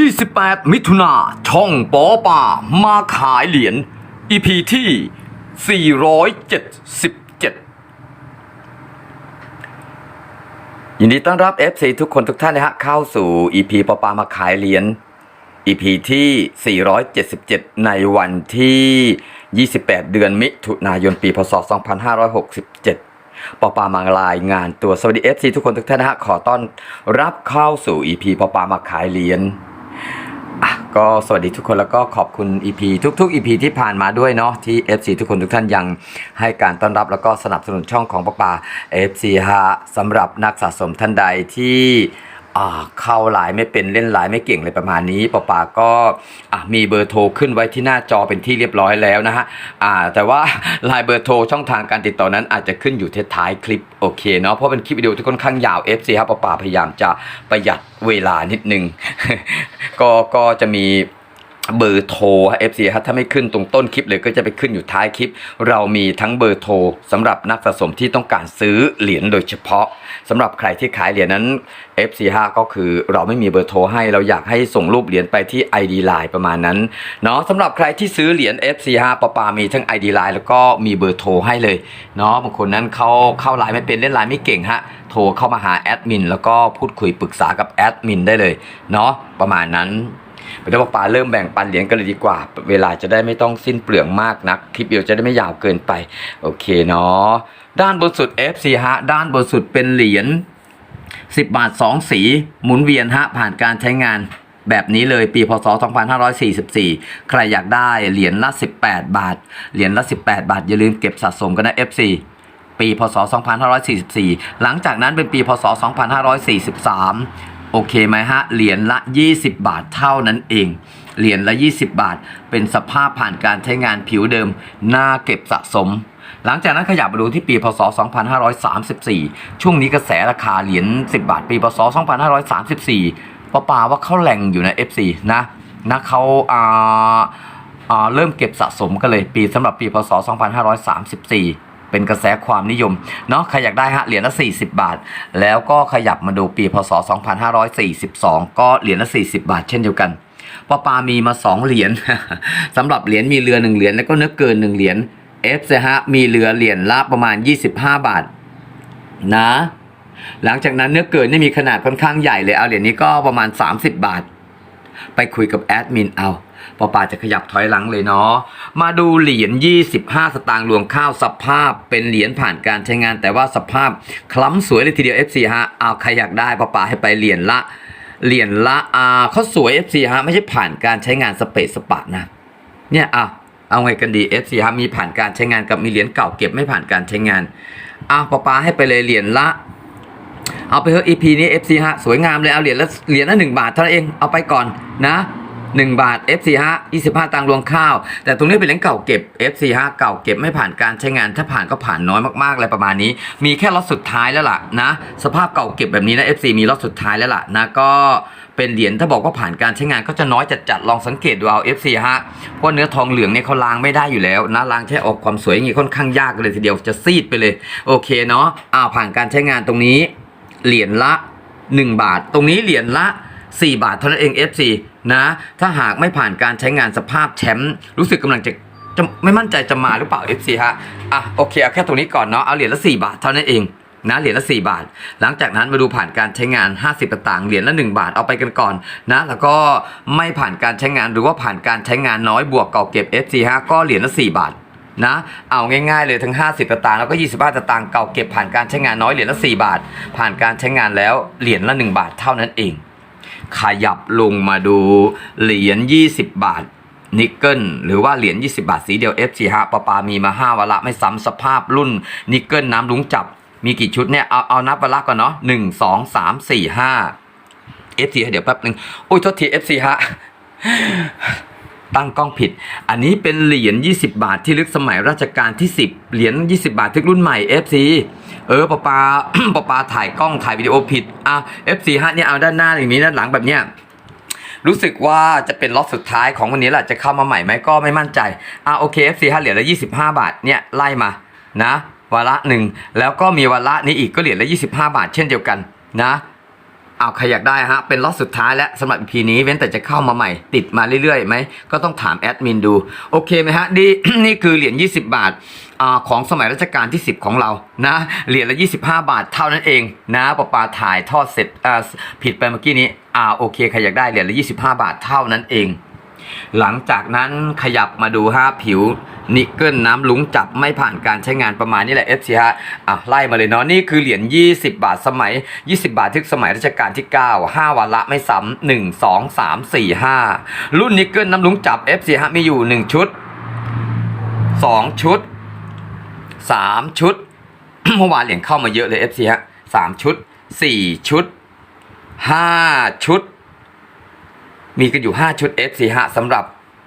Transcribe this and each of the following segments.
28 มิถุนาช่องปอป่ามาขายเหรียญ EP ที่ 477 ยินดีต้อนรับ FC ทุกคนทุกท่านนะฮะเข้าสู่ EP ปอปามาขายเหรียญ EP ที่ 477 ในวันที่ 28 เดือนมิถุนายนปีพศ 2567ปอปามารายงานตัวสวัสดี FC ทุกคนทุกท่านนะฮะขอต้อนรับเข้าสู่ EP ปอปามาขายเหรียญ ก็สวัสดีทุกคนแล้วก็ขอบคุณ EP ทุกๆ EP ที่ผ่านมาด้วยเนาะที่ FC ทุกคนทุกท่านยังให้การต้อนรับแล้วก็สนับสนุนช่องของปะปา FC ฮะสำหรับนักสะสมท่านใดที่ เข้าไลน์ไม่เป็นเล่นไลน์ไม่เก่งเลยประมาณนี้ปะปาก็อะมีเบอร์โทรขึ้นไว้ที่หน้าจอเป็นที่เรียบร้อยแล้วนะฮะอ่าแต่ว่าไลน์เบอร์โทรช่องทางการติดต่อนั้นอาจจะขึ้นอยู่ท้ายคลิปโอเคเนาะเพราะเป็นคลิปวิดีโอที่ค่อนข้างยาว FC ครับปะปาพยายามจะประหยัดเวลานิดนึงก็ก็จะมี เบอร์โทรเอฟซีครับถ้าไม่ขึ้นตรงต้นคลิปเลยก็จะไปขึ้นอยู่ท้ายคลิป เรามีทั้งเบอร์โทรสำหรับนักสะสมที่ต้องการซื้อเหรียญโดยเฉพาะสำหรับใครที่ขายเหรียญนั้น FC5 ก็คือเราไม่มีเบอร์โทรให้เราอยากให้ส่งรูปเหรียญไปที่ ID Line ประมาณนั้นเนาะสำหรับใครที่ซื้อเหรียญ FC5 ปปามีทั้ง ID Line แล้วก็มีเบอร์โทรให้เลยเนาะบางคนนั้นเขาเข้าไลน์ไม่เป็นเล่นไลน์ไม่เก่งฮะโทรเข้ามาหาแอดมินแล้วก็พูดคุยปรึกษากับแอดมินได้เลยเนาะประมาณนั้น ไปเดี๋ยวปาเริ่มแบ่งปันเหรียญกันเลยดีกว่า เวลาจะได้ไม่ต้องสิ้นเปลืองมากนัก คลิปเดียวจะได้ไม่ยาวเกินไป โอเคเนาะด้านบนสุด FC ฮะ ด้านบนสุดเป็นเหรียญ10 บาท 2 สีหมุนเวียนฮะผ่านการใช้งานแบบนี้เลยปีพศ 2544 ใครอยากได้เหรียญละ 18 บาท เหรียญละ 18 บาท อย่าลืมเก็บสะสมกันนะ FC ปีพศ 2544 หลังจากนั้นเป็นปีพศ 2543 โอเคไหมฮะ เหรียญละ 20 บาทเท่านั้นเอง เหรียญละ 20 บาท เป็นสภาพผ่านการใช้งานผิวเดิม น่าเก็บสะสม หลังจากนั้นขยับมาดูที่ปีพศ 2534 ช่วงนี้กระแสราคาเหรียญ 10 บาท ปีพศ 2534ป้าปาว่าเขาแหล่งอยู่ใน FC นะนะเขาอ่าอ่าเริ่มเก็บสะสมกันเลยปีสำหรับปีพศ 2534 เป็นกระแสความนิยมเนาะใครอยากได้ฮะเหรียญละ 40 บาท แล้วก็ขยับมาดูปีพศ 2542 ก็เหรียญละ 40 บาท เช่นเดียวกันปอปามีมา 2 เหรียญสำหรับเหรียญมีเรือ 1 เหรียญแล้วก็เนื้อเกิน 1 เหรียญเอฟฮะมีเรือเหรียญละประมาณ 25 บาทนะหลังจากนั้นเนื้อเกินนี่มีขนาดค่อนข้างใหญ่เลยเอาเหรียญนี้ก็ประมาณ 30 บาท ไปคุยกับแอดมินเอา ปอปาจะขยับถอยหลังเลยเนาะ มาดูเหรียญ 25 สตางค์รวมข้าวสภาพเป็นเหรียญผ่านการใช้งาน แต่ว่าสภาพคล้ำสวยเลยทีเดียว FC ฮะเอาใครอยากได้ปอปาให้ไปเหรียญละ เหรียญละอ่าเขาสวย FC ฮะไม่ใช่ผ่านการใช้งานสเปซสปะนะ เนี่ยอะเอาไงกันดี FC ฮะมีผ่านการใช้งานกับมีเหรียญเก่าเก็บไม่ผ่านการใช้งานอะปอปาให้ไปเลยเหรียญละเอาไปเถอะ EP นี้ FC ฮะสวยงามเลยเอาเหรียญละเหรียญละหนึ่งบาทเท่านั้นเองเอาไปก่อนนะ หนึ่งบาท FC ฮะ25 ตังค์รวมข้าว แต่ตรงนี้เป็นเหรียญเก่าเก็บ FC ฮะเก่าเก็บไม่ผ่านการใช้งาน ถ้าผ่านก็ผ่านน้อยมากๆเลยประมาณนี้ มีแค่ล็อตสุดท้ายแล้วล่ะนะ สภาพเก่าเก็บแบบนี้นะ FC มีล็อตสุดท้ายแล้วล่ะนะก็เป็นเหรียญถ้าบอกว่าผ่านการใช้งานก็จะน้อยจัดๆลองสังเกตดูเอา FC ฮะเพราะเนื้อทองเหลืองเนี่ยเขาล้างไม่ได้อยู่แล้วนะล้างแค่ออกความสวยอย่างงี้ค่อนข้างยากเลยทีเดียวจะซีดไปเลย โอเคเนาะอ้าวผ่านการใช้งานตรงนี้เหรียญละ 1 บาท ตรงนี้เหรียญละ 4 บาทเท่านั้นเอง FC นะ ถ้าหากไม่ผ่านการใช้งานสภาพแชมป์รู้สึกกำลังจะจะไม่มั่นใจจะมาหรือเปล่า FC ฮะ อะโอเคเอาแค่ตรงนี้ก่อนเนาะเอาเหรียญละ 4 บาทเท่านั้นเองนะเหรียญละ 4 บาท หลังจากนั้นมาดูผ่านการใช้งาน 50ต่างเหรียญละ 1 บาทเอาไปกันก่อนนะแล้วก็ไม่ผ่านการใช้งานหรือว่าผ่านการใช้งานน้อยบวกเก่าเก็บ FC ฮะก็เหรียญละ 4 บาทนะเอาง่ายๆเลยทั้ง 50สตางค์แล้วก็ 25สตางค์เก่าเก็บผ่านการใช้งานน้อยเหรียญละ 4 บาท ผ่านการใช้งานแล้วเหรียญละ 1 บาทเท่านั้นเอง ขยับลงมาดูเหรียญ 20 บาทนิกเกิลหรือว่าเหรียญ 20 บาทสีเดียว FC ฮะปะปามีมา 5วาระไม่ซ้ำสภาพรุ่นนิกเกิลน้ำลุงจับ มีกี่ชุดเนี่ย เอาเอานับวาระก่อนเนาะหนึ่งสองสามสี่ห้า FC เดี๋ยวแป๊บหนึ่งโอ้ยโทษที FC ฮะตั้งกล้องผิด อันนี้เป็นเหรียญ 20 บาทที่ลึกสมัยรัชกาลที่ 10 เหรียญ 20 บาทที่รุ่นใหม่ FC เออปะปาปะปาถ่ายกล้องถ่ายวิดีโอผิดอะ F4 ฮะเนี่ยเอาด้านหน้าอย่างนี้ด้านหลังแบบเนี้ยรู้สึกว่าจะเป็นล็อตสุดท้ายของวันนี้แหละจะเข้ามาใหม่ไหมก็ไม่มั่นใจอะโอเค F4 ฮะเหรียญละ25 บาทเนี่ยไล่มานะวาระหนึ่งแล้วก็มีวาระนี้อีกก็เหรียญละ25 บาท เช่นเดียวกันนะ เอาใครอยากได้ฮะ เป็นล็อตสุดท้ายและสำหรับ EP นี้เว้นแต่จะเข้ามาใหม่ ติดมาเรื่อยๆไหม ก็ต้องถามแอดมินดู โอเคไหมฮะดีนี่คือเหรียญ 20 บาทอของสมัยรัชกาลที่ 10 ของเรานะเหรียญละ 25 บาทเท่านั้นเองนะปะปาถ่ายทอดเสร็จผิดไปเมื่อกี้นี้อ่าโอเคใครอยากได้เหรียญละ 25 บาทเท่านั้นเอง หลังจากนั้นขยับมาดูฮะผิวนิกเกิลน้ำลุงจับไม่ผ่านการใช้งานประมาณนี้แหละ FC ฮะอะไล่มาเลยเนาะนี่คือเหรียญ 20 บาทสมัย 20 บาททึกสมัยรัชกาลที่ 9 5 วันละไม่ซ้ำ1 2 3 4 5 รุ่นนิกเกิลน้ำลุงจับ FC ฮะมีอยู่ 1 ชุด 2 ชุด 3 ชุด เมื่อวานเหรียญเข้ามาเยอะเลย FC ฮะ3ชุด 4 ชุด 5 ชุด มีกันอยู่ 5 ชุด F4 ฮะสำหรับ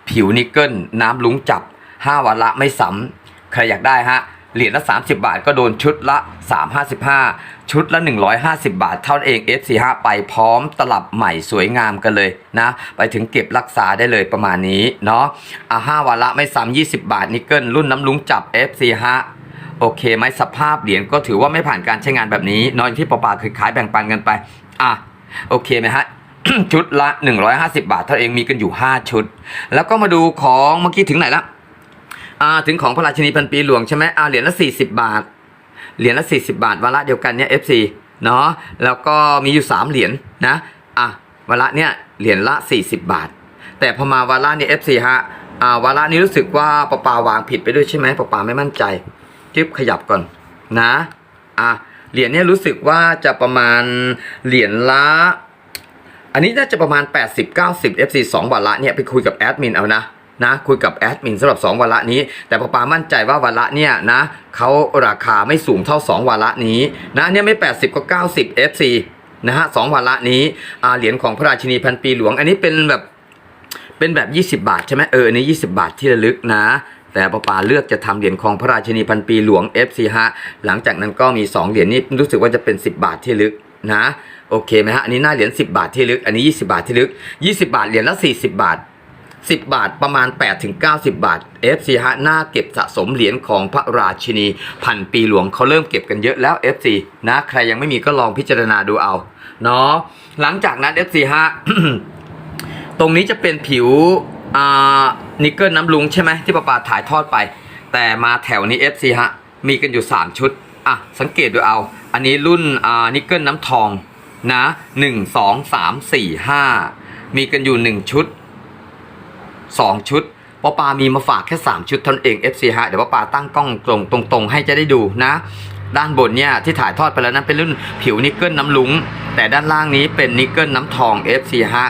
ผิวนิกเกิลน้ำลุงจับ 5 วันละไม่ซ้ำใครอยากได้ฮะเหรียญละ 30 บาทก็โดนชุดละ 355 ชุดละ 150 บาท เท่านั้นเอง F45 ไปพร้อมตลับใหม่สวยงามกันเลยนะ ไปถึงเก็บรักษาได้เลยประมาณนี้เนาะอะ5วันละไม่ซ้ำ20 บาทนิกเกิลรุ่นน้ำลุงจับ F45 โอเคไหมสภาพเหรียญก็ถือว่าไม่ผ่านการใช้งานแบบนี้เนอยที่ปอปาเคยขายแบ่งปันกันไป อะ โอเคไหมฮะ ชุดละ 150 บาทเท่าเองมีกันอยู่ 5 ชุด แล้วก็มาดูของเมื่อกี้ถึงไหนละอ่าถึงของพระราชินีพันปีหลวงใช่ไหมอ่าเหรียญละ 40 บาท เหรียญละ 40 บาทวาระเดียวกันเนี่ย FC เนาะแล้วก็มีอยู่ 3 เหรียญนะอะวาระเนี่ยเหรียญละ 40 บาท แต่พอมาวาระเนี่ย FC ฮะอ่าวาระนี้รู้สึกว่าปะปาวางผิดไปด้วยใช่ไหมปะปาไม่มั่นใจจึ๊บขยับก่อนนะอะเหรียญเนี่ยรู้สึกว่าจะประมาณเหรียญละ อันนี้น่าจะประมาณ 80 90 FC 2วาระเนี่ยไปคุยกับแอดมินเอานะนะคุยกับแอดมินสำหรับ 2วาระนี้ แต่ปาปามั่นใจว่าวาระเนี่ยนะเขาราคาไม่สูงเท่า 2วาระนี้นะเนี่ยไม่ 80 ก็ 90 FC นะฮะสองวาระนี้เหรียญของพระราชินีพันปีหลวง อันนี้เป็นแบบเป็นแบบ 20 บาทใช่ไหมเอออันนี้20 บาทที่ระลึกนะแต่ปาปาเลือกจะทำเหรียญของพระราชินีพันปีหลวง FC ฮะหลังจากนั้นก็มี 2 เหรียญนี้รู้สึกว่าจะเป็น 10 บาทที่ลึกนะ โอเคไหมฮะอันนี้หน้าเหรียญ10 บาทที่ลึก อันนี้ 20 บาทที่ลึก 20 บาทเหรียญละ40 บาท 10 บาทประมาณ 8 ถึง 90 บาท FC ฮะหน้าเก็บสะสมเหรียญของพระราชินีพันปีหลวงเขาเริ่มเก็บกันเยอะแล้ว FC นะใครยังไม่มีก็ลองพิจารณาดูเอาเนาะหลังจากนั้น FC ฮะตรงนี้จะเป็นผิวอ่านิกเกิลน้ำลุงใช่ไหมที่ป้าปาถ่ายทอดไป แต่มาแถวนี้ FC ฮะมีกันอยู่ 3 ชุดอะสังเกตดูเอา อันนี้รุ่นอ่านิกเกิลน้ำทอง นะ1 2 3 4 5มีกันอยู่1ชุด2ชุดป้าปามีมาฝากแค่ 3 ชุดเท่านั้นเอง FC ฮะเดี๋ยวป้าปาตั้งกล้องตรงตรงๆให้จะได้ดูนะ ด้านบนเนี่ยที่ถ่ายทอดไปแล้วนั้นเป็นรุ่นผิวนิกเกิลน้ำลุงแต่ด้านล่างนี้เป็นนิกเกิลน้ำทอง FC ฮะ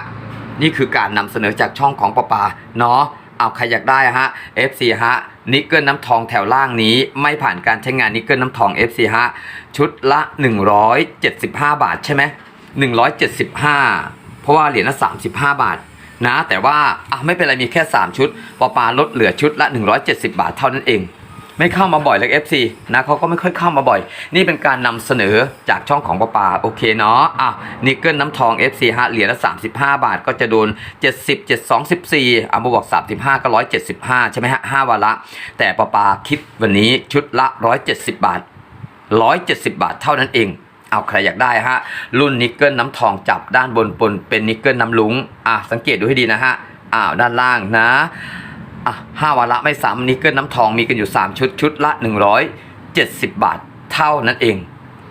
นี่คือการนำเสนอจากช่องของปอปาเนาะ เอาใครอยากได้ฮะ FC ฮะนิกเกิลน้ำทองแถวล่างนี้ ไม่ผ่านการใช้งานนิกเกิลน้ำทอง FC ฮะชุดละ 175 บาทใช่ไหม175 เพราะว่าเหรียญละ35 บาทนะแต่ว่าอะไม่เป็นไรมีแค่ 3 ชุดปอปาลดเหลือชุดละ 170 บาทเท่านั้นเอง ไม่เข้ามาบ่อยเลย FC นะเขาก็ไม่ค่อยเข้ามาบ่อย นี่เป็นการนำเสนอจากช่องของปาปาโอเคเนาะอะนิกเกิลน้ำทอง FC ฮะเหรียญละ35 บาทก็จะโดน 70 72 14อะบอก35 ก็ 175 ใช่ไหมฮะ5วันละ แต่ปาปาคิดวันนี้ชุดละ 170 บาท 170 บาทเท่านั้นเองเอาใครอยากได้ฮะ รุ่นนิกเกิลน้ำทองจับด้านบนปนเป็นนิกเกิลน้ำลุงอะสังเกตดูให้ดีนะฮะอ้าวด้านล่างนะ อะห้าวาระไม่ซ้ำนิกเกิลน้ำทองมีกันอยู่ 3 ชุดชุดละ 170 บาทเท่านั้นเอง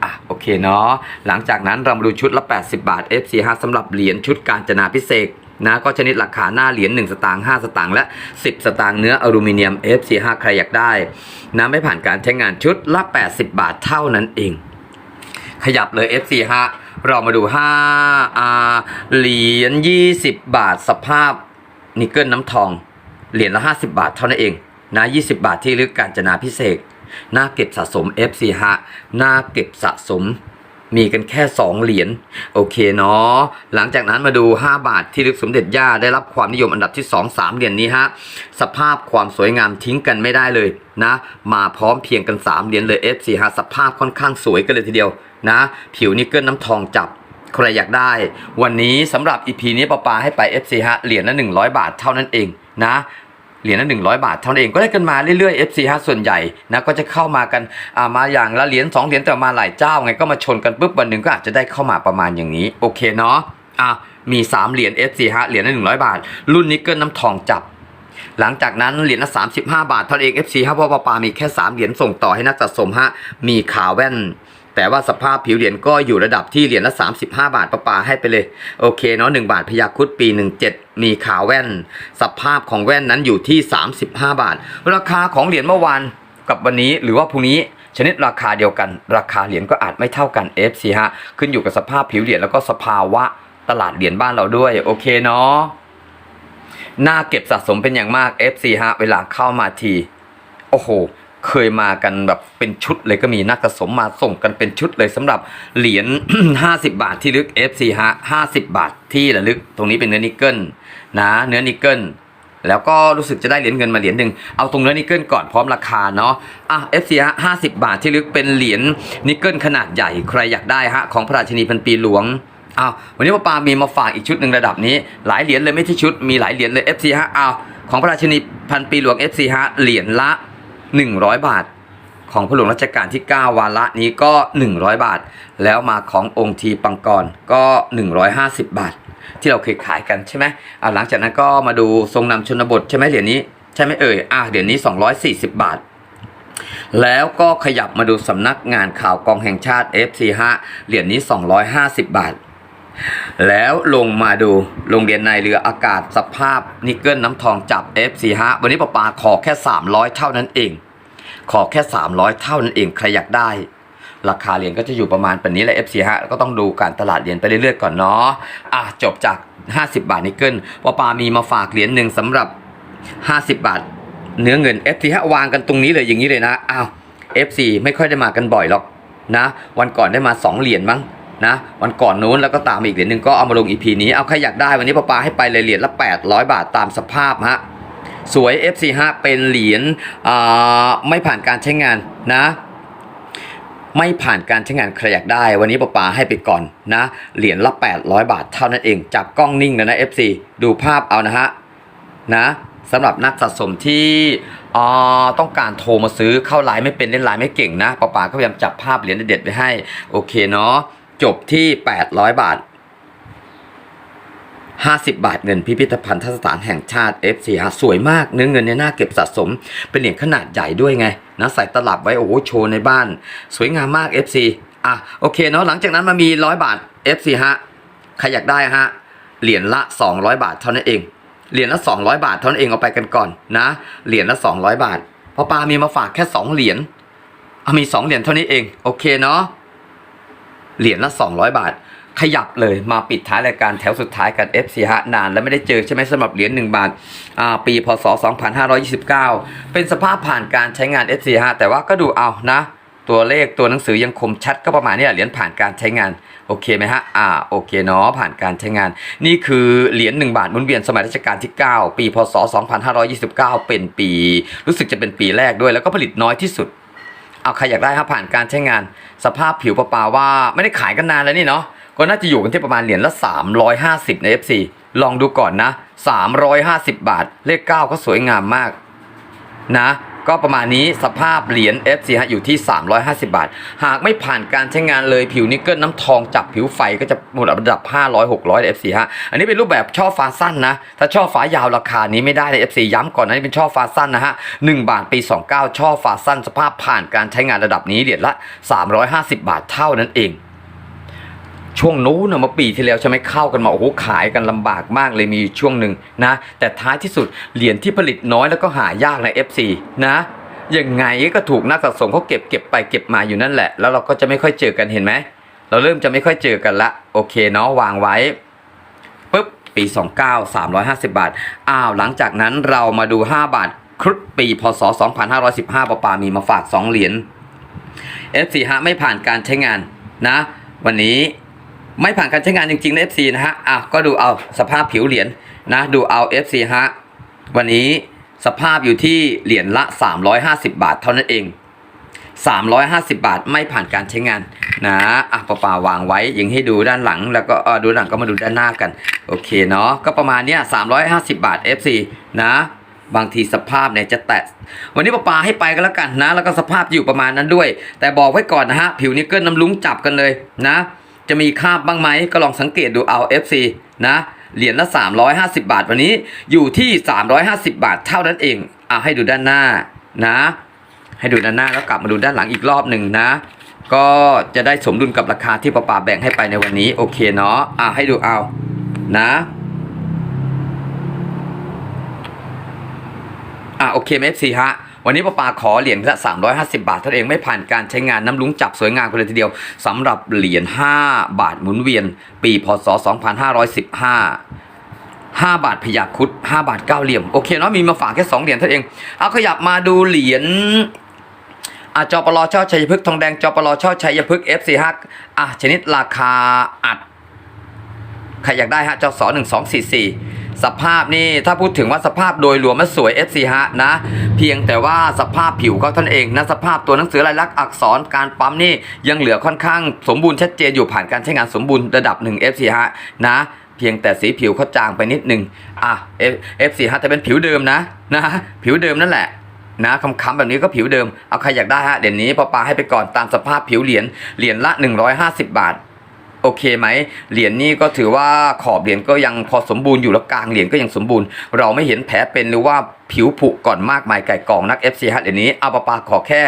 อะโอเคเนาะหลังจากนั้นเรามาดูชุดละ 80 บาท FC5 สำหรับเหรียญชุดการจนาพิเศษนะก็ชนิดราคาหน้าเหรียญ1สตางค์5สตางค์และ 10 สตางค์เนื้ออลูมิเนียม FC5 ใครอยากได้นะไม่ผ่านการใช้งานชุดละ 80 บาทเท่านั้นเอง ขยับเลย FC ฮะเรามาดู5อ่าเหรียญ20 บาทสภาพนิกเกิลน้ำทอง เหรียญละ 50 บาทเท่านั้นเองนะ20 บาทที่ลึกการจนาพิเศษหน้าเก็บสะสม FC ฮะหน้าเก็บสะสม มีกันแค่ 2 เหรียญโอเคเนาะหลังจากนั้นมาดู 5 บาทที่ลึกสมเด็จย่าได้รับความนิยมอันดับที่ 2 3 เหรียญนี้ฮะสภาพความสวยงามทิ้งกันไม่ได้เลยนะมาพร้อมเพียงกัน 3 เหรียญเลย FC ฮะสภาพค่อนข้างสวยกันเลยทีเดียวนะผิวนิกเกิลน้ำทองจับใครอยากได้ วันนี้สำหรับ EP นี้ปาปาให้ไป FC ฮะเหรียญละ100 บาทเท่านั้นเองนะ เหรียญละ100บาทเท่านั้นเองก็ได้กันมาเรื่อยๆ FC ฮะส่วนใหญ่นะก็จะเข้ามากันามาอย่างละเหรียญ2เหรียญแต่มาหลายเจ้าไงก็มาชนกันปุ๊บวันหนึ่งก็อาจจะได้เข้ามาประมาณอย่างนี้โอเคเนาะอะมี 3 เหรียญ FC ฮะเหรียญละ100 บาท รุ่นนิกเกิลน้ำทองจับ หลังจากนั้นเหรียญละ35 บาทเท่านั้นเอง FC ฮะเพราะว่าปามีแค่ 3 เหรียญส่งต่อให้นักสะสมฮะมีขาแว่น แต่ว่าสภาพผิวเหรียญก็อยู่ระดับที่เหรียญละ 35 บาทประปาให้ไปเลย โอเคเนาะ1บาทพยาคุดปี 17 มีขาแว่น สภาพของแว่นนั้นอยู่ที่ 35 บาท ราคาของเหรียญเมื่อวานกับวันนี้หรือว่าพรุ่งนี้ชนิดราคาเดียวกัน ราคาเหรียญก็อาจไม่เท่ากัน FC ฮะขึ้นอยู่กับสภาพผิวเหรียญแล้วก็สภาวะตลาดเหรียญบ้านเราด้วย โอเคเนาะน่าเก็บสะสมเป็นอย่างมาก FC ฮะเวลาเข้ามาที โอ้โห เคยมากันแบบเป็นชุดเลยก็มีนักสะสมมาส่งกันเป็นชุดเลยสำหรับเหรียญ 50 บาทที่ลึก FC ฮะ50 บาทที่ระลึก ตรงนี้เป็นเนื้อนิกเกิลนะเนื้อนิกเกิลแล้วก็รู้สึกจะได้เหรียญเงินมาเหรียญหนึ่งเอาตรงเนื้อนิกเกิลก่อนพร้อมราคาเนาะอะ FC ฮะ50บาทที่ลึกเป็นเหรียญนิกเกิลขนาดใหญ่ใครอยากได้ฮะของพระราชินีพันปีหลวงอ้าววันนี้ป้าปามีมาฝากอีกชุดหนึ่งระดับนี้ หลายเหรียญเลยไม่ใช่ชุดมีหลายเหรียญเลย FC ฮะอ้าของพระราชินีพันปีหลวง FC ฮะเหรียญละ 100 บาท ของพระหลวงรัชกาลที่ 9 วาระนี้ก็ 100 บาท แล้วมาขององค์ทีปังกรก็ 150 บาท ที่เราเคยขายกันใช่ไหมอ่าหลังจากนั้นก็มาดูทรงนำชนบทใช่ไหมเหรียญนี้ใช่ไหมเอ่ยอ่าเหรียญนี้ 240 บาทแล้วก็ขยับมาดูสำนักงานข่าวกองแห่งชาติ FC ฮะเหรียญนี้ 250 บาท แล้วลงมาดูโรงเรียนในเรืออากาศสภาพนิกเกิลน้ำทองจับ F4 ฮะวันนี้ปะปาขอแค่ 300 เท่านั้นเอง ขอแค่ 300 เท่านั้นเองใครอยากได้ ราคาเหรียญก็จะอยู่ประมาณแบบนี้แหละ F4 ฮะก็ต้องดูการตลาดเหรียญไปเรื่อยๆก่อนเนาะอะจบจาก 50 บาทนิกเกิลปะปามีมาฝากเหรียญหนึ่งสำหรับ 50 บาท เนื้อเงิน F4 ฮะวางกันตรงนี้เลยอย่างนี้เลยนะอ้าว F4 ไม่ค่อยได้มากันบ่อยหรอกนะ วันก่อนได้มา 2 เหรียญมั้ง นะวันก่อนนู้นแล้วก็ตามอีกเหรียญหนึ่งก็เอามาลง EP นี้เอาใครอยากได้วันนี้ป้าปาให้ไปเลยเหรียญละ 800 บาทตามสภาพฮะสวย FC ฮะเป็นเหรียญอ่าไม่ผ่านการใช้งานนะ ไม่ผ่านการใช้งานใครอยากได้ วันนี้ป้าปาให้ไปก่อนนะ เหรียญละ 800 บาทเท่านั้นเอง จับกล้องนิ่งเลยนะ FC ดูภาพเอานะฮะนะสำหรับนักสะสมที่อ่าต้องการโทรมาซื้อเข้าไลน์ไม่เป็นเล่นไลน์ไม่เก่งนะป้าป๋าก็พยายามจับภาพเหรียญเด็ดๆไปให้ โอเคเนาะ จบที่ 800 บาท 50 บาทเงินพิพิธภัณฑ์สถานแห่งชาติ FC ฮะสวยมากเนื้อเงินเนี่ยน่าเก็บสะสม เป็นเหรียญขนาดใหญ่ด้วยไงนะใส่ตลับไว้โอ้โหโชว์ในบ้าน สวยงามมาก FC อะโอเคเนาะหลังจากนั้นมามี 100 บาท FC ฮะใครอยากได้ฮะเหรียญละ 200 บาทเท่านั้นเองเหรียญละ 200 บาทเท่านั้นเองเอาไปกันก่อนนะเหรียญละ 200 บาทพอปามีมาฝากแค่ 2 เหรียญมี 2 เหรียญเท่านี้เองโอเคเนาะ เหรียญละ 200 บาท ขยับเลยมาปิดท้ายรายการแถวสุดท้ายกัน FC ฮะนาน แล้วไม่ได้เจอใช่ไหมสำหรับเหรียญ1บาทอ่าปีพศ 2529 เป็นสภาพผ่านการใช้งาน FC ฮะแต่ว่าก็ดูเอานะ ตัวเลขตัวหนังสือยังคมชัดก็ประมาณนี้แหละเหรียญผ่านการใช้งานโอเคไหมฮะอ่าโอเคเนาะผ่านการใช้งาน นี่คือเหรียญ1บาทมุนเวียนสมัยรัชกาลที่ 9 ปีพศ 2529 เป็นปี รู้สึกจะเป็นปีแรกด้วยแล้วก็ผลิตน้อยที่สุด เอาใครอยากได้ครับผ่านการใช้งาน สภาพผิวเปล่าว่าไม่ได้ขายกันนานแล้วนี่เนาะก็น่าจะอยู่กันที่ประมาณเหรียญละ 350 ใน FC ลองดูก่อนนะ 350 บาท เลข 9 ก็สวยงามมากนะ ก็ประมาณนี้สภาพเหรียญ FC ฮะอยู่ที่ 350 บาท หากไม่ผ่านการใช้งานเลยผิวนิกเกิลน้ำทองจับผิวไฟก็จะหมดระดับ 500 600 FC ฮะอันนี้เป็นรูปแบบช่อฟ้าสั้นนะ ถ้าช่อฟ้ายาวราคานี้ไม่ได้ใน FC ย้ำก่อนนะนี่เป็นช่อฟ้าสั้นนะฮะ1บาทปี 29 ช่อฟ้าสั้น สภาพผ่านการใช้งานระดับนี้เหรียญละ 350 บาทเท่านั้นเอง ช่วงนู้นนะเมาปีที่แล้วใช่ไหมเข้ากันมาโอ้โหขายกันลำบากมากเลยมีช่วงหนึ่งนะ แต่ท้ายที่สุดเหรียญที่ผลิตน้อยแล้วก็หายากใน FC นะยังไงก็ถูกนักสะสมเขาเก็บเก็บไปเก็บมาอยู่นั่นแหละ แล้วเราก็จะไม่ค่อยเจอกันเห็นไหมเราเริ่มจะไม่ค่อยเจอกันละโอเคเนาะวางไว้ปุ๊บปี 29 350 บาทอ้าวหลังจากนั้นเรามาดู 5 บาทครุฑปีพศ 2515ปะปามีมาฝาก 2 เหรียญ F4 ฮะไม่ผ่านการใช้งานนะ วันนี้ ไม่ผ่านการใช้งานจริงๆนะ F4 นะฮะอะก็ดูเอาสภาพผิวเหรียญนะดูเอา F4 ฮะวันนี้สภาพอยู่ที่เหรียญละ 350 บาทเท่านั้นเอง 350 บาทไม่ผ่านการใช้งานนะอะปะปาวางไว้ยิงให้ดูด้านหลัง แล้วก็ดูหลังก็มาดูด้านหน้ากัน โอเคเนาะก็ประมาณเนี้ย350 บาท F4 นะบางทีสภาพเนี่ยจะแตะ วันนี้ปาปาให้ไปก็แล้วกันนะ แล้วก็สภาพอยู่ประมาณนั้นด้วย แต่บอกไว้ก่อนนะฮะ ผิวนิกเกิลน้ำลุ้งจับกันเลยนะ จะมีคาบบ้างไหมก็ลองสังเกตดูเอา FC นะเหรียญละ 350 บาทวันนี้อยู่ที่ 350 บาทเท่านั้นเองเอะให้ดูด้านหน้านะ ให้ดูด้านหน้าแล้วกลับมาดูด้านหลังอีกรอบหนึ่งนะ ก็จะได้สมดุลกับราคาที่ปาปาแบ่งให้ไปในวันนี้โอเคเนาะอะให้ดูเอานะอะโอเคไหมซีฮะ วันนี้ปาปาขอเหรียญละ350 บาทเท่านเองไม่ผ่านการใช้งานน้ำลุ้งจับสวยงามกันเลยทีเดียวสำหรับเหรียญ5บาทหมุนเวียน ปีพศ 2515 5 บาทพยาคุด5บาท9เหลี่ยม โอเคเนาะมีมาฝากแค่ 2 เหรียญเท่านเอง เอาขยับมาดูเหรียญอะจอปลอช่อชัยพฤกษ์ทองแดงจอปลอช่อชัยพฤกษ์ F45 อะชนิดราคาอัด ใครอยากได้ฮะจอสอหนึ่ง สภาพนี่ถ้าพูดถึงว่าสภาพโดยรวมมันสวย FC ฮะนะ เพียงแต่ว่าสภาพผิวเขาท่านเองนะสภาพตัวหนังสือลายลักษณ์อักษรการปั๊มนี่ยังเหลือค่อนข้างสมบูรณ์ชัดเจนอยู่ผ่านการใช้งานสมบูรณ์ระดับหนึ่ง FC ฮะนะเพียงแต่สีผิวเขาจางไปนิดหนึ่งอะ F4 ฮะแต่เป็นผิวเดิมนะนะผิวเดิมนั่นแหละนะคำๆแบบนี้ก็ผิวเดิม เอาใครอยากได้ฮะ เดี๋ยวนี้ปาปาให้ไปก่อนตามสภาพผิวเหรียญ เหรียญละ 150 บาท โอเคไหมเหรียญนี่ก็ถือว่าขอบเหรียญก็ยังพอสมบูรณ์อยู่แล้วกลางเหรียญก็ยังสมบูรณ์ เราไม่เห็นแผลเป็นหรือว่าผิวผุก่อนมากมายไก่กองนัก FC ฮะเดี๋ยวนี้เอาปาปาขอแค่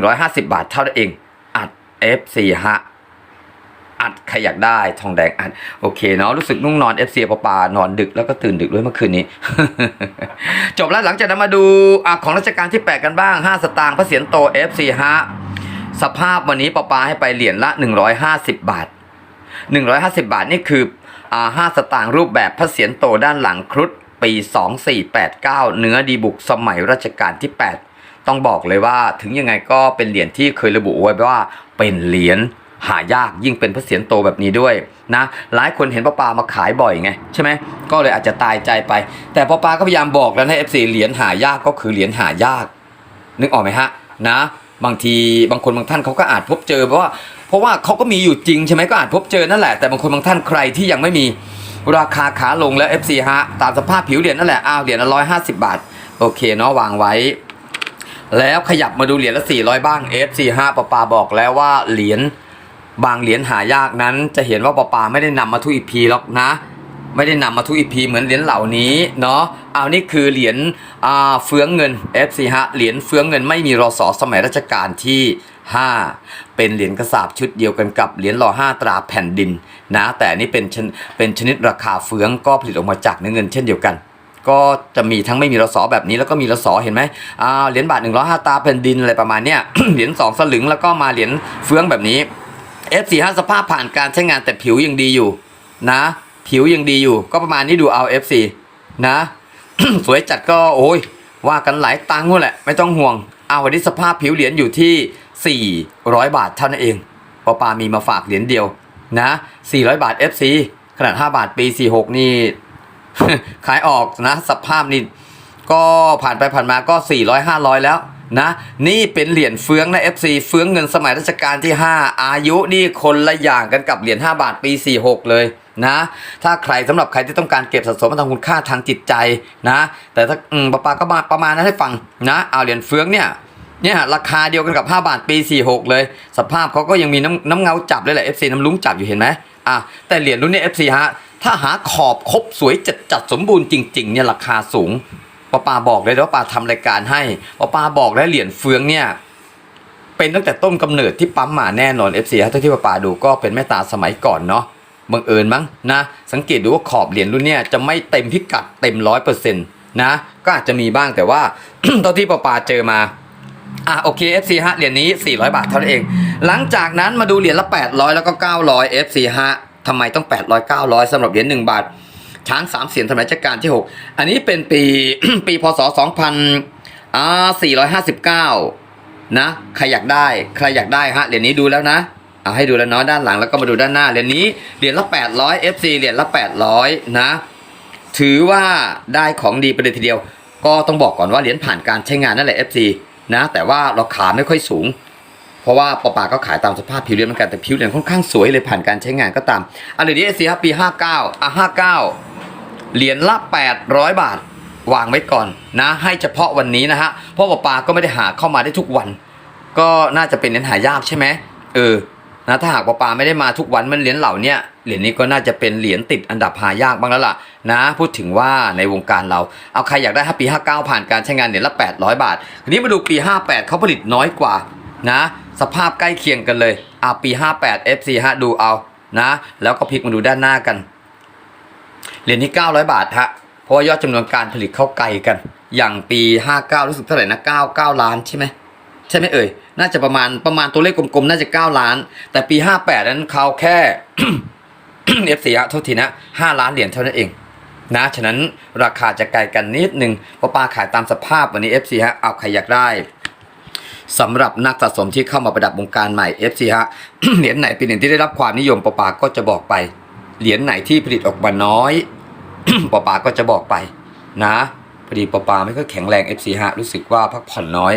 150 บาทเท่านั้นเองอัด FC ฮะอัดใครอยากได้ทองแดงอัดโอเคเนาะรู้สึกนุ่งนอน FC ปาปานอนดึกแล้วก็ตื่นดึกด้วยเมื่อคืนนี้ จบแล้วหลังจากนั้นมาดูอของราชการที่ 8 กันบ้าง 5 สตางค์พระเศียรโต FC ฮะสภาพวันนี้ปาปาให้ไปเหรียญละ 150 บาท 150 บาทนี่คืออ่า5สตางค์รูปแบบพระเศียรโตด้านหลังครุฑปี 2489 เนื้อดีบุกสมัยรัชกาลที่ 8 ต้องบอกเลยว่าถึงยังไงก็เป็นเหรียญที่เคยระบุไว้ว่าเป็นเหรียญหายากยิ่งเป็นพระเศียรโตแบบนี้ด้วยนะหลายคนเห็นป้าปามาขายบ่อยไงใช่ไหมก็เลยอาจจะตายใจไป แต่ป้าปาก็พยายามบอกแล้วนะ FC เหรียญหายากก็คือเหรียญหายาก นึกออกไหมฮะนะ บางทีบางคนบางท่านเขาก็อาจพบเจอเพราะว่า ราะว่าเขาก็มีอยู่จริงใช่ไหมก็อาจพบเจอนั่นแหละแต่บางคนบางท่านใครที่ยังไม่มีราคาขาลงแล้ว FC ฮะตามสภาพผิวเหรียญนั่นแหละอ้าวเหรียญละร้อยห้าสิบบาท โอเคเนาะวางไว้ แล้วขยับมาดูเหรียญละ 400 บ้าง F45 ปาปาบอกแล้วว่าเหรียญบางเหรียญหายากนั้น จะเห็นว่าปาปาไม่ได้นำมาทุกอีพีหรอกนะ ไม่ได้นำมาทุกอีพีเหมือนเหรียญเหล่านี้เนาะเอานี่คือเหรียญเฟืองเงิน F4 ฮะเหรียญเฟืองเงินไม่มีรอสอสมัยรัชกาลที่ 5 เป็นเหรียญกระสาบชุดเดียวกันกับเหรียญรอ5 ตราแผ่นดินนะแต่นนี้เป็นชนเป็นชนิดราคาเฟืองก็ผลิตออกมาจากเนื้อเงินเช่นเดียวกันก็จะมีทั้งไม่มีรสอแบบนี้แล้วก็มีรสอเห็นไหมอ่าเหรียญบาท105ตาแผ่นดินอะไรประมาณเนี้ยเหรียญ2สลึงแล้วก็มาเหรียญเฟืองแบบนี้ F45 สภาพผ่านการใช้งานแต่ผิวยังดีอยู่นะ ผิวยังดีอยู่ ก็ประมาณนี้ดูเอา F4 นะ สวยจัดก็โอ้ยว่ากันหลายตังค์นู่นแหละไม่ต้องห่วงเอาวันนี้สภาพผิวเหรียญอยู่ที่ 400 บาทเท่านั้นเองปอปามีมาฝากเหรียญเดียวนะ 400 บาท FC ขนาด 5 บาทปี 46 นี่ ขายออกนะสภาพนี่ก็ผ่านไปผ่านมาก็ 400 500 แล้วนะ นี่เป็นเหรียญเฟืองนะ FC เฟืองเงินสมัยรัชกาลที่ 5 อายุนี่คนละอย่างกันกับเหรียญ5บาทปี 46 เลยนะ ถ้าใครสำหรับใครที่ต้องการเก็บสะสมมาทางคุณค่าทางจิตใจนะ แต่ถ้าอืมปาปาก็มาประมาณนั้นให้ฟังนะ เอาเหรียญเฟืองเนี่ย เนี่ยราคาเดียวกันกับ 5 บาทปี 46 เลย สภาพเขาก็ยังมีน้ำน้ำเงาจับเลยแหละ FC น้ำลุ้งจับอยู่เห็นไหมอะแต่เหรียญรุ่นนี้ FC ฮะถ้าหาขอบครบสวยจัดจัดสมบูรณ์จริงๆเนี่ยราคาสูงป้าปาบอกเลยว่าป้าทำรายการให้ป้าปาบอกแล้วเหรียญเฟืองเนี่ยเป็นตั้งแต่ต้นกำเนิดที่ปั๊มมาแน่นอน FC ฮะถ้าที่ป้าปาดูก็เป็นแม่ตาสมัยก่อนเนาะบังเอิญมั้งนะสังเกตดูว่าขอบเหรียญรุ่นเนี่ยจะไม่เต็มพิกัดเต็มร้อยเปอร์เซ็นต์นะก็อาจจะมีบ้างแต่ว่าเท่าที่ป้าปาเจอมา อะโอเค FC ฮะเหรียญนี้ 400 บาทเท่านั้นเอง หลังจากนั้นมาดูเหรียญละ 800 แล้วก็ 900 FC ฮะทำไมต้อง 800 900สำหรับเหรียญ1บาท ช้างสามเสียนสมัยรัชกาลที่ 6 อันนี้เป็นปีปีพศ 2459 นะ ใครอยากได้ ใครอยากได้ฮะเหรียญนี้ดูแล้วนะเอาให้ดูแล้วเนาะด้านหลังแล้วก็มาดูด้านหน้าเหรียญนี้เหรียญละ 800 FC เหรียญละ 800 นะ ถือว่าได้ของดีไปเลยทีเดียว ก็ต้องบอกก่อนว่าเหรียญผ่านการใช้งานนั่นแหละ FC นะ แต่ว่าราคาไม่ค่อยสูง เพราะว่าปอปาก็ขายตามสภาพผิวเรียนเหมือนกันแต่ผิวเรียนค่อนข้างสวยเลยผ่านการใช้งานก็ตาม อันเหรียญนี้ FC ครับปี 59อะ59 เหรียญละ 800 บาท วางไว้ก่อนนะ ให้เฉพาะวันนี้นะฮะเพราะปอปาก็ไม่ได้หาเข้ามาได้ทุกวัน ก็น่าจะเป็นเน้นหายากใช่ไหมเออ นะถ้าหากปาปาไม่ได้มาทุกวันมันเหรียญเหล่านี้เหรียญนี้ก็น่าจะเป็นเหรียญติดอันดับหายากบ้างแล้วล่ะนะพูดถึงว่าในวงการเราเอาใครอยากได้ถ้าปี59 ผ่านการใช้งานเหรียญละ 800 บาททีนี้มาดูปี 58เขาผลิตน้อยกว่านะสภาพใกล้เคียงกันเลยเอาปี 58 FC ฮะดูเอานะแล้วก็พลิกมาดูด้านหน้ากันเหรียญที่900 บาทฮะเพราะว่ายอดจำนวนการผลิตเข้าไกลกัน อย่างปี 59 รู้สึกเท่าไหร่นะ 9 9 ล้านใช่ไหมใช่ไหมเอ่ย น่าจะประมาณประมาณตัวเลขกลมๆ น่าจะ 9 ล้าน แต่ปี 58 นั้นเขาแค่ F4 ฮะโทษทีนะ 5 ล้านเหรียญเท่านั้นเองนะฉะนั้นราคาจะไกลกันนิดนึงเพราะปลาขายตามสภาพวันนี้ F4 ฮะเอาใครอยากได้สำหรับนักสะสมที่เข้ามาประดับวงการใหม่ FC ฮะเหรียญไหนเป็นเหรียญที่ได้รับความนิยมปะปาก็จะบอกไปเหรียญไหนที่ผลิตออกมาน้อยปะปาก็จะบอกไปนะพอดีปะปาไม่ค่อยแข็งแรง FC ฮะรู้สึกว่าพักผ่อนน้อย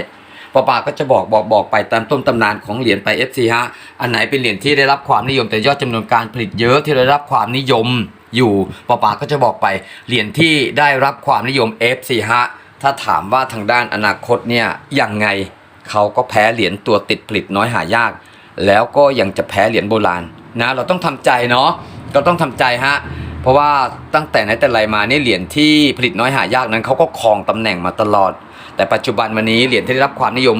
ปะปาก็จะบอกบอกบอกไปตามต้นตำนานของเหรียญไป FC ฮะ อันไหนเป็นเหรียญที่ได้รับความนิยม แต่ยอดจำนวนการผลิตเยอะที่ได้รับความนิยมอยู่ปะปาก็จะบอกไปเหรียญที่ได้รับความนิยม FC ฮะ ถ้าถามว่าทางด้านอนาคตเนี่ยยังไงเขาก็แพ้เหรียญตัวติดผลิตน้อยหายาก แล้วก็ยังจะแพ้เหรียญโบราณนะเราต้องทำใจเนาะก็ต้องทำใจฮะเพราะว่าตั้งแต่ไหนแต่ไรมาเนี่ยเหรียญที่ผลิตน้อยหายากนั้นเขาก็ครองตำแหน่งมาตลอด แต่ปัจจุบันวันนี้เหรียญที่ได้รับความนิยม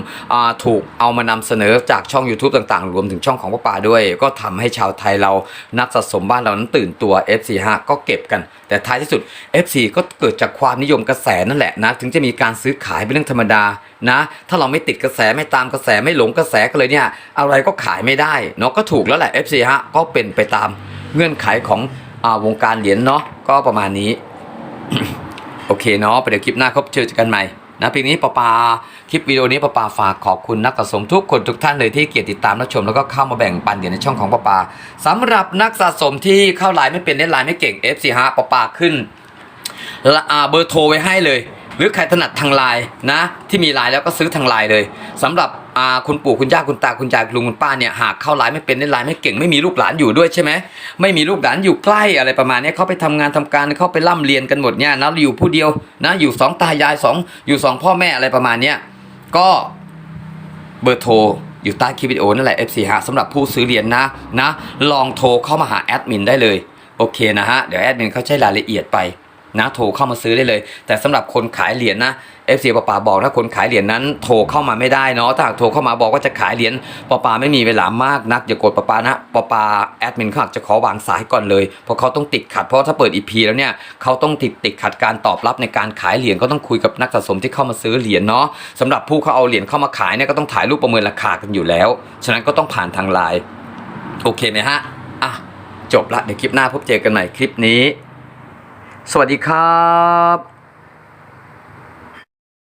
ถูกเอามานำเสนอจากช่อง YouTube ต่างๆ รวมถึงช่องของพ่อป่าด้วย ก็ทำให้ชาวไทยเรานักสะสมบ้านเรานั้นตื่นตัว F45 ก็เก็บกัน แต่ท้ายที่สุด F4 ก็เกิดจากความนิยมกระแสนั่นแหละนะถึงจะมีการซื้อขายเป็นเรื่องธรรมดานะถ้าเราไม่ติดกระแสไม่ตามกระแสไม่หลงกระแสกันเลยเนี่ยอะไรก็ขายไม่ได้เนาะก็ถูกแล้วแหละ F4 ฮะก็เป็นไปตามเงื่อนไขของอวงการเหรียญเนาะก็ประมาณนี้ โอเคเนาะไปเดี๋ยวคลิปหน้าพบเจอกันใหม่ นะเพียงนี้ปะปาคลิปวิดีโอนี้ปะปาฝากขอบคุณนักสะสมทุกคนทุกท่านเลยที่เกียรติดตามรับชมแล้วก็เข้ามาแบ่งปันเดี๋ยวในช่องของปะปาสำหรับนักสะสมที่เข้าไลน์ไม่เป็นเล่นไลน์ไม่เก่ง F4 ฮะปะปาขึ้นละเบอร์โทรไว้ให้เลย หรือใครถนัดทางไลน์นะ ที่มีไลน์แล้วก็ซื้อทางไลน์เลยสำหรับคุณปู่คุณย่าคุณตาคุณยายคุณลุงคุณป้าเนี่ยหากเข้าไลน์ไม่เป็นเล่นไลน์ไม่เก่งไม่มีลูกหลานอยู่ด้วยใช่ไหมไม่มีลูกหลานอยู่ใกล้อะไรประมาณนี้เขาไปทำงานทำการเขาไปร่ำเรียนกันหมดเนี่ยนะอยู่ผู้เดียวนะอยู่สองตายายสองอยู่สองพ่อแม่อะไรประมาณเนี้ยก็เบอร์โทรอยู่ใต้คลิปวิดีโอนั่นแหละ FC ฮะสำหรับผู้ซื้อเหรียญนะนะ ลองโทรเข้ามาหาแอดมินได้เลย โอเคนะฮะ เดี๋ยวแอดมินเขาใช้รายละเอียดไป นะโทรเข้ามาซื้อได้เลย แต่สำหรับคนขายเหรียญนะ FC ปาปาบอกถ้าคนขายเหรียญนั้นโทรเข้ามาไม่ได้เนาะถ้าหากโทรเข้ามาบอกว่าจะขายเหรียญปาปาไม่มีเวลามากนักอย่ากดปาปานะปาปาแอดมินเขาอาจจะขอวางสายก่อนเลยเพราะเขาต้องติดขัดเพราะถ้าเปิด EP แล้วเนี่ยเขาต้องติดติดขัดการตอบรับในการขายเหรียญก็ต้องคุยกับนักสะสมที่เข้ามาซื้อเหรียญเนาะสำหรับผู้เขาเอาเหรียญเข้ามาขายเนี่ยก็ต้องถ่ายรูปประเมินราคากันอยู่แล้ว ฉะนั้นก็ต้องผ่านทางไลน์โอเคไหมฮะอะจบละเดี๋ยวคลิปหน้าพบเจอกันใหม่คลิปนี้ สวัสดีครับ